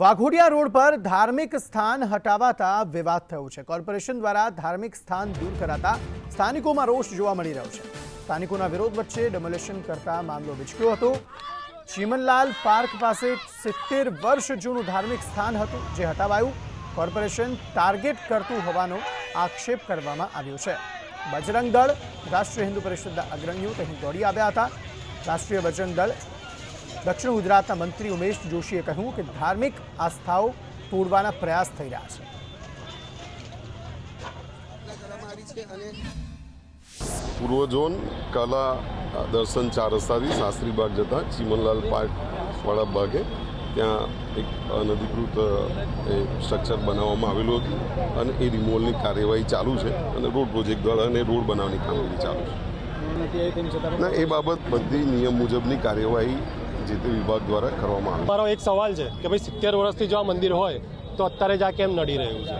Waghodia road પર ધાર્મિક સ્થાન હટાવાતા વિવાદ થયો છે. કોર્પોરેશન દ્વારા ધાર્મિક સ્થાન દૂર કરાતા સ્થાનિકોમાં રોષ જોવા મળી રહ્યો છે. સ્થાનિકોના વિરોધ વચ્ચે ડેમોલેશન કરતા મામલો વિચક્યો હતો. ચીમનલાલ પાર્ક પાસે સિત્તેર વર્ષ જૂનું ધાર્મિક સ્થાન હતું, જે હટાવાયું. કોર્પોરેશન ટાર્ગેટ કરતું હોવાનો આક્ષેપ કરવામાં આવ્યો છે. બજરંગ દળ, રાષ્ટ્રીય હિન્દુ પરિષદના અગ્રણીઓ અહીં દોડી આવ્યા હતા. રાષ્ટ્રીય બજરંગ દળ દક્ષિણ ગુજરાતના મંત્રી ઉમેશ જોશીએ કહ્યું કે ધાર્મિક આસ્થાઓ તોડવાના પ્રયાસ થઈ રહ્યા છે. પૂર્વ ઝોન કલા દર્શન ચાર રસ્તાથી શાસ્ત્રી બાગ જતા ચીમનલાલ પાર્ક વાળા ભાગે ત્યાં એક અનધિકૃત એ સ્ટ્રક્ચર બનાવવામાં આવેલું હતું અને એ રિમોવલની કાર્યવાહી ચાલુ છે અને રોડ પ્રોજેક્ટ દ્વારા અને રોડ બનાવવાની કામગીરી ચાલુ છે. ના એ બાબત બધી નિયમ મુજબની કાર્યવાહી જે તે વિભાગ દ્વારા કરવામાં આવે. મારો એક સવાલ છે કે ભાઈ સિત્તેર વર્ષથી જો આ મંદિર હોય, તો અત્યારે જ આ કેમ નડી રહ્યું છે?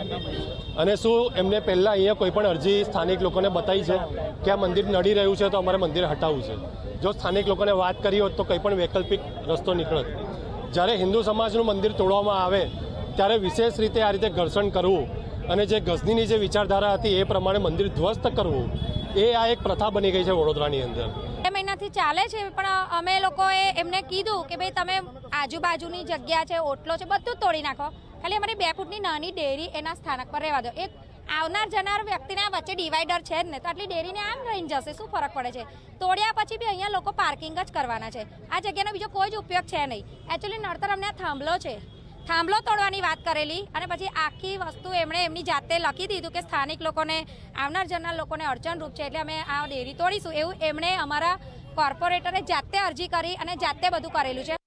અને શું એમને પહેલાં અહીંયા કોઈ પણ અરજી સ્થાનિક લોકોને બતાવી છે કે આ મંદિર નડી રહ્યું છે તો અમારે મંદિર હટાવવું છે? જો સ્થાનિક લોકોને વાત કરી હોત તો કંઈ પણ વૈકલ્પિક રસ્તો નીકળત. જ્યારે હિન્દુ સમાજનું મંદિર તોડવામાં આવે, ત્યારે વિશેષ રીતે આ રીતે ઘર્ષણ કરવું અને જે ગઝનીની જે વિચારધારા હતી એ પ્રમાણે મંદિર ધ્વસ્ત કરવું, એ આ એક પ્રથા બની ગઈ છે વડોદરાની અંદર. બે મહિનાથી ચાલે છે, પણ અમે લોકોએ એમને કીધું કે ભાઈ તમે આજુબાજુની જગ્યા છે, ઓટલો છે, બધું તોડી નાખો. ખાલી અમારી બે ફૂટની નાની ડેરી એના સ્થાનક પર રહેવા દો. એક આવનાર જનાર વ્યક્તિને વચ્ચે ડિવાઈડર છે જ ને, તો આટલી ડેરીને આમ રહીને જશે, શું ફરક પડે છે? તોડ્યા પછી બી અહીંયા લોકો પાર્કિંગ જ કરવાના છે. આ જગ્યાનો બીજો કોઈ જ ઉપયોગ છે નહીં. એકચ્યુઅલી નડતર અમને આ થાંભલો છે. થાંભલો તોડવાની વાત કરેલી અને પછી આખી વસ્તુ એમણે એમની જાતે લખી દીધું કે સ્થાનિક લોકોને, આવનાર જનાર લોકોને અડચણરૂપ છે એટલે અમે આ ડેરી તોડીશું એવું એમણે અમારા કોર્પોરેટરે જાતે અરજી કરી અને જાતે બધું કરેલું છે.